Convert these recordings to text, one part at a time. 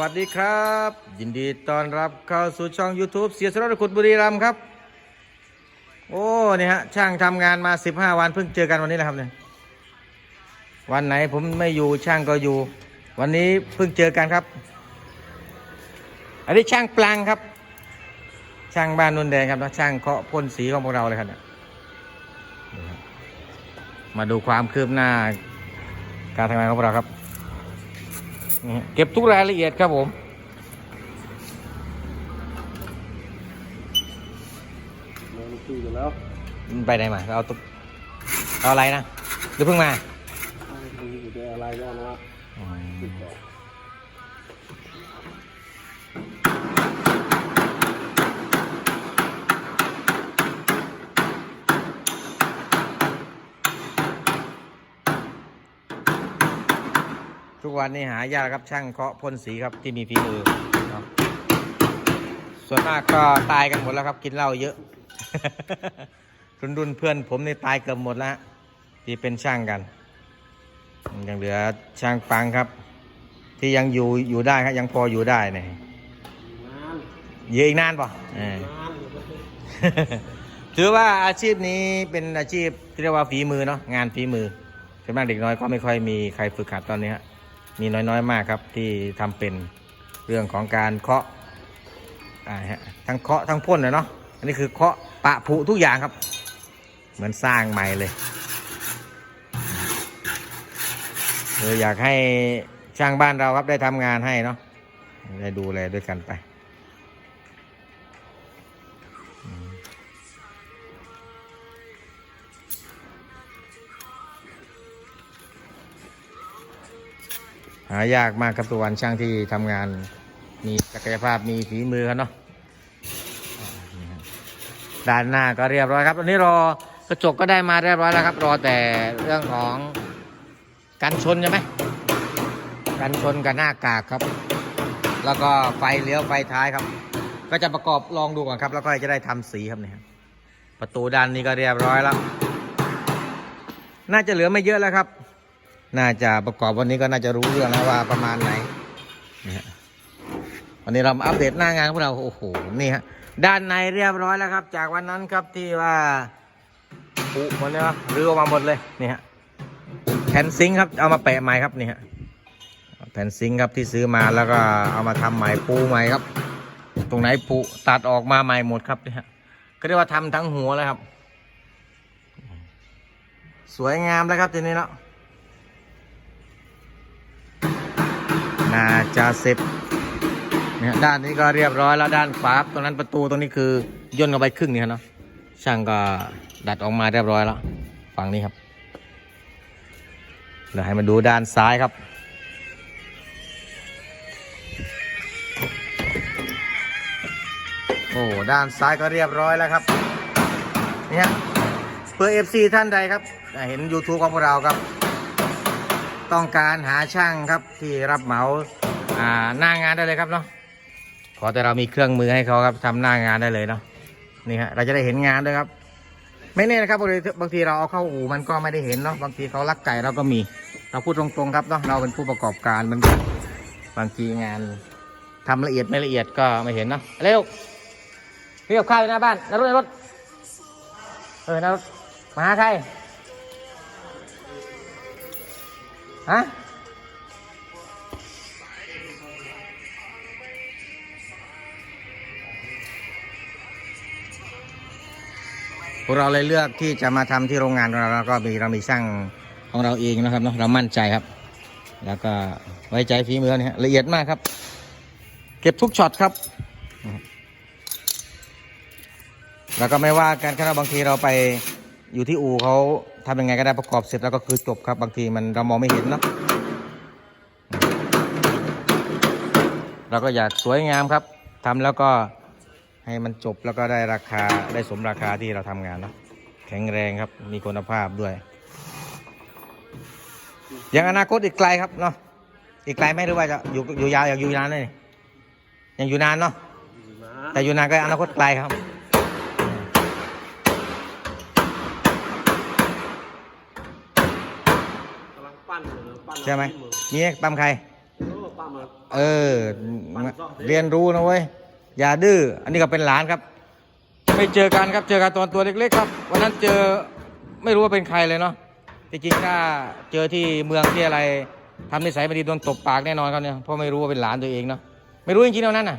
วัสดีครับ ยินดีต้อนรับเข้าสู่ช่อง YouTube เสียสรขุดบุรีรัมย์ครับ โอ้นี่ฮะช่างทำงานมา 15 วันเพิ่งเจอกันวันนี้แหละครับเนี่ยวันไหนผมไม่อยู่ช่างก็อยู่ วันนี้เพิ่งเจอกันครับ อันนี้ช่างปลังครับ ช่างบ้านนนแดงครับแล้วช่างเคาะพ่นสีของพวกเราเลยครับเนี่ยมาดูความคืบหน้า การทำงานของพวกเราครับ เก็บทุกรายละเอียดครับผมลงตีอยู่แล้วไปไหนมาเอาตุ๊กเอาอะไรนะหรือเพิ่งมามีอยู่ในอะไรก็นะ ทุกวันนี้หายากครับช่างเคาะพ่นสีครับที่มีฝีมือเนาะส่วนมากก็ตายกันหมดแล้วครับ กินเหล้าเยอะ รุ่นรุ่นเพื่อนผมนี่ตายเกือบหมดแล้วที่เป็นช่างกันยังเหลือช่างปังครับ ที่ยังอยู่อยู่ได้ครับยังพออยู่ได้เนี่ยงานเยอะอีกนานป่ะเอองานถือว่าอาชีพนี้เป็นอาชีพที่เรียกว่าฝีมือเนาะงานฝีมือส่วนมากเด็กน้อยก็ไม่ค่อยมีใครฝึกหัดตอนนี้ฮะ มีน้อยๆมากครับที่ทำเป็นเรื่องของการเคาะทั้งเคาะทั้งพ่นเลยเนาะอันนี้คือเคาะปะผุทุกอย่างครับ เหมือนสร้างใหม่เลยเอออยากให้ช่างบ้านเราครับได้ทำงานให้เนาะได้ดูแลด้วยกันไป หายากมากครับตัววันช่างที่ทำงาน มีศักยภาพมีฝีมือกันเนาะด้านหน้าก็เรียบร้อยครับตอนนี้รอกระจกก็ได้มาเรียบร้อยแล้วครับ รอแต่เรื่องของกันชนใช่ไหมกันชนกับหน้ากากครับ แล้วก็ไฟเลี้ยวไฟท้ายครับ ก็จะประกอบลองดูก่อนครับ แล้วก็จะได้ทำสีครับเนี่ยประตูด้านนี้ก็เรียบร้อยแล้ว น่าจะเหลือไม่เยอะแล้วครับ น่าจะประกอบวันนี้ก็น่าจะรู้เรื่องแล้วว่าประมาณไหนวันนี้เรามาอัปเดตหน้างานของเราโอ้โหนี่ฮะด้านในเรียบร้อยแล้วครับ จากวันนั้นครับที่ว่าปุหมดเลยครับรื้อออกมาหมดเลยนี่ฮะแผ่นซิงค์ครับเอามาแปะใหม่ครับนี่ฮะแผ่นซิงค์ครับที่ซื้อมาแล้วก็เอามาทำใหม่ปูใหม่ครับ ตรงไหนปุตัดออกมาใหม่หมดครับนี่ฮะก็เรียกว่าทำทั้งหัวแล้วครับ สวยงามแล้วครับทีนี้เนาะ น่าจะเสร็จเนี่ยด้านนี้ก็เรียบร้อยแล้วด้านขวาตรงนั้นประตูตรงนี้คือย่นออกไปครึ่งนี่ครับเนาะช่างก็ดัดออกมาเรียบร้อยแล้วฝั่งนี้ครับเดี๋ยวให้มาดูด้านซ้ายครับ โอ้ด้านซ้ายก็เรียบร้อยแล้วครับเนี่ยเพื่อ FC ท่านใดครับ เห็น YouTube ของพวกเราครับ ต้องการหาช่างครับที่รับเหมาอ่าหน้างานได้เลยครับเนาะขอแต่เรามีเครื่องมือให้เขาครับทำหน้างานได้เลยเนาะนี่ฮะเราจะได้เห็นงานด้วยครับ ไม่แน่นะครับบางทีบางทีเราเอาเข้าอู่มันก็ไม่ได้เห็นเนาะบางทีเขาลักไก่เราก็มี เราพูดตรงๆครับเนาะเราเป็นผู้ประกอบการมันบางทีงานทำละเอียดไม่ละเอียดก็ไม่เห็นเนาะเร็วพี่กับข้าวอยู่หน้าบ้านนรถนรถเออนรถมาหาใคร ฮะพวกเราเลยเลือกที่จะมาทำที่โรงงานของเราแล้วก็มีเรามีช่างของเราเองนะครับเนาะเรามั่นใจครับ แล้วก็ไว้ใจฝีมือนี่ฮะละเอียดมากครับ เก็บทุกช็อตครับแล้วก็ไม่ว่ากันครับบางทีเราไปอยู่ที่อู่เขา ทำยังไงก็ได้ประกอบเสร็จแล้วก็คือจบครับบางทีมันเรามองไม่เห็นเนาะเราก็อยากสวยงามครับทำแล้วก็ให้มันจบแล้วก็ได้ราคาได้สมราคาที่เราทำงานเนอะแข็งแรงครับมีคุณภาพด้วยยังอนาคตอีกไกลครับเนาะอีกไกลไหมหรือว่าจะอยู่อยู่ยาวอยากอยู่นานเลยยังอยู่นานเนาะนะแต่อยู่นานก็อนาคตไกลครับ กำลัง ปั้นอยู่เลยปั้นใช่ไหมมือมีไหมปั๊มใครโอ้ปั้นมา เออ เรียนรู้นะเว้ย อย่าดื้อ อันนี้ก็เป็นหลานครับ ไม่เจอกันครับ เจอกันตอนตัวเล็กๆครับ วันนั้นเจอไม่รู้ว่าเป็นใครเลยเนาะจริงๆถ้าเจอที่เมืองที่อะไรทำนิสัยไม่ดีโดนตบปากแน่นอนครับเนี่ย เพราะไม่รู้ว่าเป็นหลานตัวเองเนาะ ไม่รู้จริงๆเท่านั้นน่ะ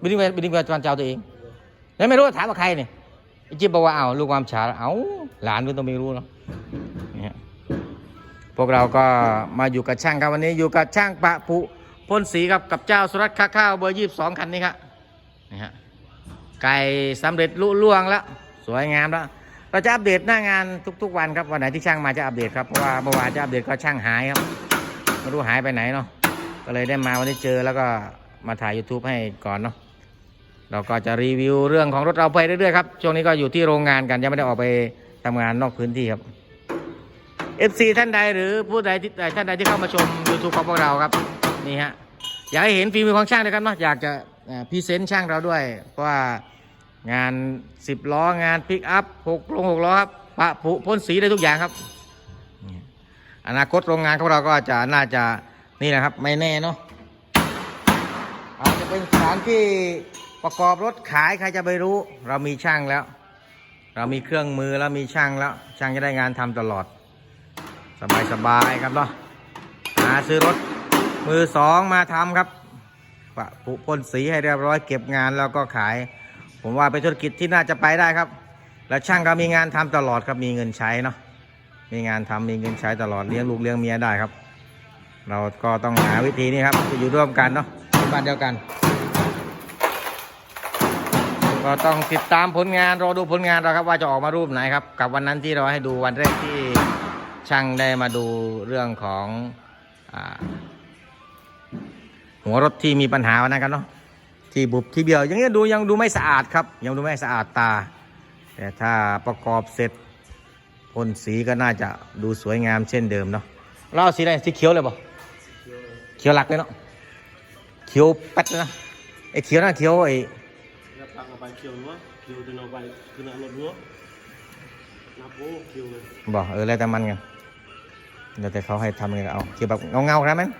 บินไปบินไปวันเจ้าตัวเอง แล้วไม่รู้ว่าถามว่าใครเนี่ยไอ้จิ๊บบอกว่าเอ้าลูกความฉาเอ้าหลานก็ต้องไม่รู้เนาะเนี่ย พวกเราก็มาอยู่กับช่างครับวันนี้อยู่กับช่างปะปุพ่นสีครับกับเจ้าสุรัตน์ค้าข้าวเบอร์ยี่สิบสองคันนี้ครับนี่ฮะไก่สำเร็จลุล่วงแล้วสวยงามแล้วเราจะอัปเดตหน้างานทุก ๆ วันครับวันไหนที่ช่างมาจะอัปเดตครับเพราะว่าเมื่อวานจะอัปเดตก็ช่างหายครับไม่รู้หายไปไหนเนาะก็เลยได้มาวันนี้เจอแล้วก็มาถ่าย YouTube ให้ก่อนเนาะเราก็จะรีวิวเรื่องของรถเราไปเรื่อยๆครับช่วงนี้ก็อยู่ที่โรงงานกันยังไม่ได้ออกไปทำงานนอกพื้นที่ครับ FC ท่านใดหรือผู้ใดที่ท่านใดที่เข้ามาชม YouTube ของพวกเราครับนี่ฮะอยากให้เห็นฝีมือของช่างด้วยกันเนาะอยากจะพรีเซนต์ช่างเราด้วย เพราะว่างาน 10 ล้องานปิกอัพ6ลง6ล้อครับปะผุพ่นสีได้ทุกอย่างครับ อนาคตโรงงานของเราก็จะน่าจะนี่แหละครับ ไม่แน่เนาะอาจจะเป็นสถานที่ประกอบรถขายใครจะไปรู้ เรามีช่างแล้ว เรามีเครื่องมือแล้วมีช่างแล้ว ช่างจะได้งานทำตลอด บายสบายครับเนาะหาซื้อรถมือสองมาทำครับปะปุพ่นสีให้เรียบร้อยเก็บงานแล้วก็ขาย ผมว่าเป็นธุรกิจที่น่าจะไปได้ครับ แล้วช่างก็มีงานทำตลอดครับมีเงินใช้เนาะมีงานทำมีเงินใช้ตลอดเลี้ยงลูกเลี้ยงเมียได้ครับ เราก็ต้องหาวิธีนี้ครับจะอยู่ร่วมกันเนาะอยู่บ้านเดียวกัน ก็ต้องติดตามผลงานรอดูผลงานเราครับว่าจะออกมารูปไหนครับ กับวันนั้นที่เราให้ดูวันแรกที่ ช่างได้มาดูเรื่องของอาหัวรถที่มีปัญหาวันนั้นกันเนาะที่บุบที่เบี้ยวยังนี้ดูยังดูไม่สะอาดครับ ยังดูไม่สะอาดตา แต่ถ้าประกอบเสร็จพ่นสีก็น่าจะดูสวยงามเช่นเดิมเนาะเราเอาสีอะไรสีเขียวเลยป่ะเขียวหลักเลยเนาะเขียวแป๊ดเลยนะไอ้เขียวน่ะเขียวไอ้แล้วตักเอาไปเคี่ยวรั้วเคี่ยวจนเอาไปคือเอารถรั้วนับโอ้เคี่ยวเลยบอกเออแล้วแต่มันกัน แล้วแต่เขาให้ทำยังไงก็เอาเกี่ยวแบบเงาเงาครับมั้ย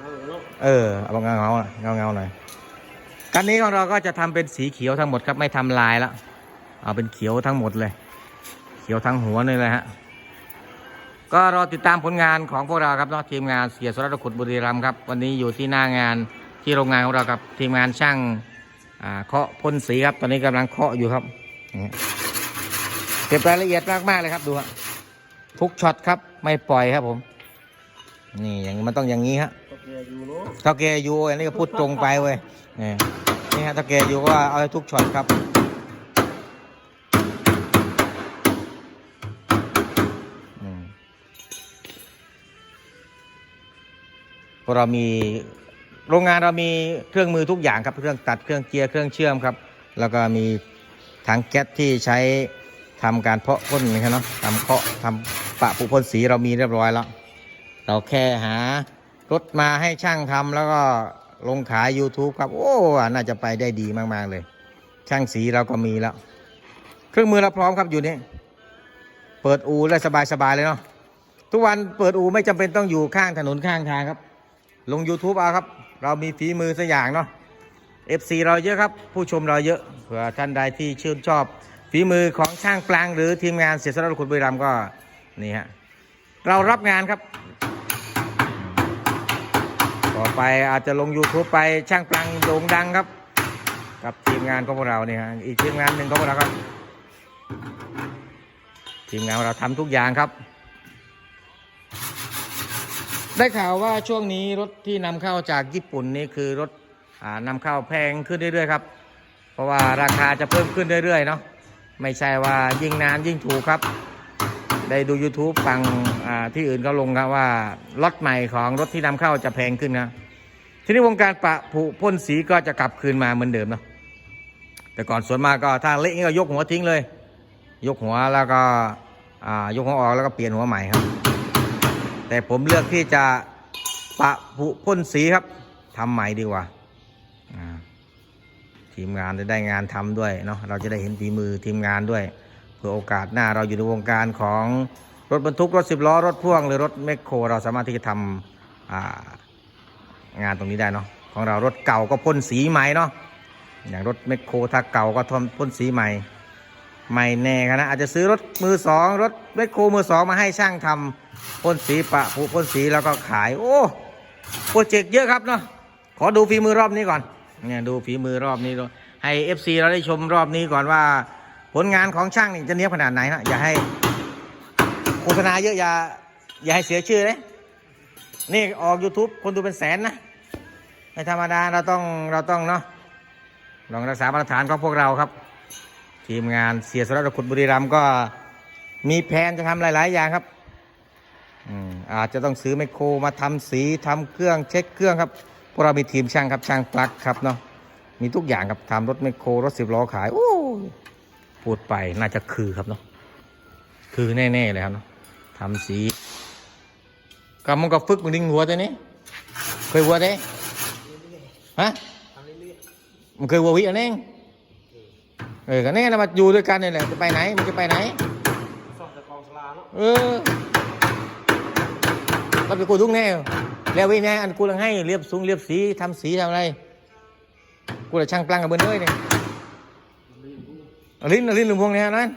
เอาแล้วเอเอาแบบเงาเงาเงาเงาหน่อยกันนี้ของเราก็จะทำเป็นสีเขียวทั้งหมดครับไม่ทำลายแล้วเอาเป็นเขียวทั้งหมดเลย เขียวทั้งหัวนี่เลยฮะก็รอติดตามผลงานของพวกเราครับนาะทีมงานเสียสรัตขุดบุรีรัมย์ครับ วันนี้อยู่ที่หน้างานที่โรงงานของเราครับทีมงานช่างเคาะพ่นสีครับ ตอนนี้กำลังเคาะอยู่ครับเก็บรายละเอียดมากๆเลยครับดูฮะ ทุกช็อตครับไม่ปล่อยครับผม นี่อย่างมันต้องอย่างนี้ฮะตกแกอยู่เนาะถ้าแกอยู่อันนี้ก็พูดตรงไปเว้ยนี่นี่ฮะถ้าแกอยู่ก็เอาให้ทุกช็อตครับอืมพวกเรามีโรงงานเรามีเครื่องมือทุกอย่างครับ เครื่องตัดเครื่องเจียร์เครื่องเชื่อมครับ แล้วก็มีถังแก๊สที่ใช้ ทำการเพาะพ่นนะครับเนาะทำเคาะทำปะปุพ่นสีเรามีเรียบร้อยแล้ว เราแค่หารถมาให้ช่างทำแล้วก็ลงขาย YouTube ครับ โอ้ น่าจะไปได้ดีมาก ๆ เลย ช่างสีเราก็มีแล้ว เครื่องมือเราพร้อมครับอยู่นี่ เปิดอูได้สบาย ๆ เลยเนาะ ทุกวันเปิดอูไม่จำเป็นต้องอยู่ข้างถนนข้างทางครับ ลง YouTube เอาครับ เรามีฝีมือสักอย่างเนาะ FC เราเยอะครับ ผู้ชมเราเยอะ เผื่อท่านใดที่ชื่นชอบ ฝีมือของช่างปลางหรือทีมงานเสียสละคุณบุรีรัมก็นี่ฮะเรารับงานครับ ต่อไปอาจจะลง YouTube ไปช่างปลงโด่งดังครับ กับทีมงานของพวกเราเนี่ยฮะอีกทีมงานหนึ่งของพวกเราครับ ทีมงานของเราทำทุกอย่างครับ ได้ข่าวว่าช่วงนี้รถที่นำเข้าจากญี่ปุ่นนี่คือรถอ่านำเข้าแพงขึ้นเรื่อยๆครับ เพราะว่าราคาจะเพิ่มขึ้นเรื่อยๆเนาะ ไม่ใช่ว่ายิ่งนานยิ่งถูกครับ ได้ดู YouTube ฟังที่อื่นเขาลงครับว่าล็อตใหม่ของรถที่นำเข้าจะแพงขึ้นนะทีนี้วงการปะผุพ่นสีก็จะกลับคืนมาเหมือนเดิมเนาะแต่ก่อนส่วนมากก็ถ้าเละก็ยกหัวทิ้งเลย ยกหัวแล้วก็ยกหัวออกแล้วก็เปลี่ยนหัวใหม่ครับ แต่ผมเลือกที่จะปะผุพ่นสีครับทำใหม่ดีกว่า ทีมงานจะได้งานทำด้วยเนาะเราจะได้เห็นฝีมือทีมงานด้วย เพื่อโอกาสหน้าเราอยู่ในวงการของรถบรรทุกรถสิบล้อรถพ่วงหรือรถแมคโคร เราสามารถที่จะทำงานตรงนี้ได้เนาะของเรารถเก่าก็พ่นสีใหม่เนาะอย่างรถแมคโครถ้าเก่าก็ทนพ่นสีใหม่ไม่แน่ครับนะอาจจะซื้อรถมือสองรถแมคโครมือสองมาให้ช่างทำพ่นสีปะผูพ่นสีแล้วก็ขาย โอ้โปรเจกต์เยอะครับเนาะขอดูฝีมือรอบนี้ก่อน เนี่ยดูฝีมือรอบนี้ดูให้ FC เราได้ชมรอบนี้ก่อนว่า ผลงานของช่างนี่จะเนี้ยขนาดไหนนะอย่าให้โฆษณาเยอะอย่าอย่าให้เสียชื่อเลยนี่ออก YouTube คนดูเป็นแสนนะไม่ธรรมดาเราต้องเราต้องเนาะลองรักษามาตรฐานของพวกเราครับ ทีมงานเสียสระขุดบุรีรัมย์ก็มีแผนจะทำหลาย ๆ อย่างครับอืมอาจจะต้องซื้อไมโครมาทำสีทำเครื่องเช็คเครื่องครับ พวกเรามีทีมช่างครับช่างปลั๊กครับเนาะมีทุกอย่างครับทำรถไมคโครรถสิบล้อขายโอ้พูดไปน่าจะคือครับเนาะคือแน่ๆเลยครับเนาะทำสีก็มันก็ฝึกมึงดิ้งหัวตัวนี้ เคยวัวเด้ฮะมันเคยวัววิอันเองเออก็แน่นะมาอยู่ด้วยกันนี่แหละจะไปไหนมันจะไปไหนซ่อมแต่กองสลาเนาะเออเราไปกูทุกแน่ แล้ววิแน่อันกูลังให้เรียบสูงเรียบสีทำสีทำอะไร กูจะช่างปลังกับเบิ้ลเลยเนี่ยเอาลิ้นลิ้นลุงพงเนี่ยนั่น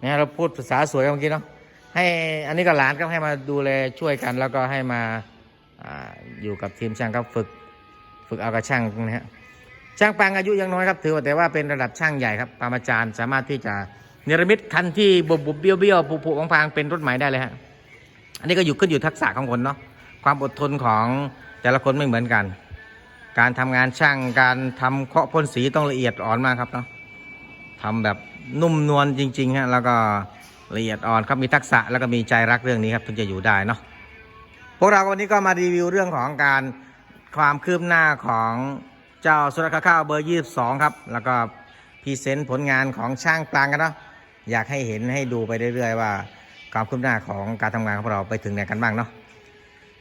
เนี่ยเราพูดภาษาสวยเมื่อกี้เนาะให้อันนี้ก็หลานก็ให้มาดูแลช่วยกัน แล้วก็ให้มาอ่าอยู่กับทีมช่างครับฝึกฝึกเอากับช่างนะฮะช่างปังอายุยังน้อยครับ ถือว่าแต่ว่าเป็นระดับช่างใหญ่ครับปรมาจารย์สามารถที่จะเนรมิตคันที่บุบบุบเบี้ยวเบี้ยวผุผุพังๆเป็นรถใหม่ได้เลยฮะอันนี้ก็อยู่ขึ้นอยู่ทักษะของคนเนาะ ความอดทนของแต่ละคนไม่เหมือนกัน การทำงานช่างการทำเคาะพ่นสีต้องละเอียดอ่อนมากครับเนาะทำแบบนุ่มนวลจริงๆฮะแล้วก็ละเอียดอ่อนครับมีทักษะแล้วก็มีใจรักเรื่องนี้ครับถึงจะอยู่ได้เนาะพวกเราวันนี้ก็มารีวิวเรื่องของการความคืบหน้าของเจ้าสุรคาข้าวเบอร์22ครับ แล้วก็พรีเซนต์ผลงานของช่างกลางกันเนาะอยากให้เห็นให้ดูไปเรื่อยๆ ว่าความคืบหน้าของการทำงานของเราไปถึงไหนกันบ้างเนาะ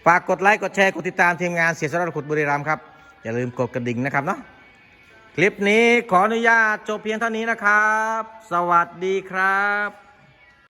ฝากกดไลค์กดแชร์กดติดตามทีมงานเสียสละขุดบุรีรัมย์ครับอย่าลืมกดกระดิ่งนะครับเนาะคลิปนี้ขออนุญาตจบเพียงเท่านี้นะครับ สวัสดีครับ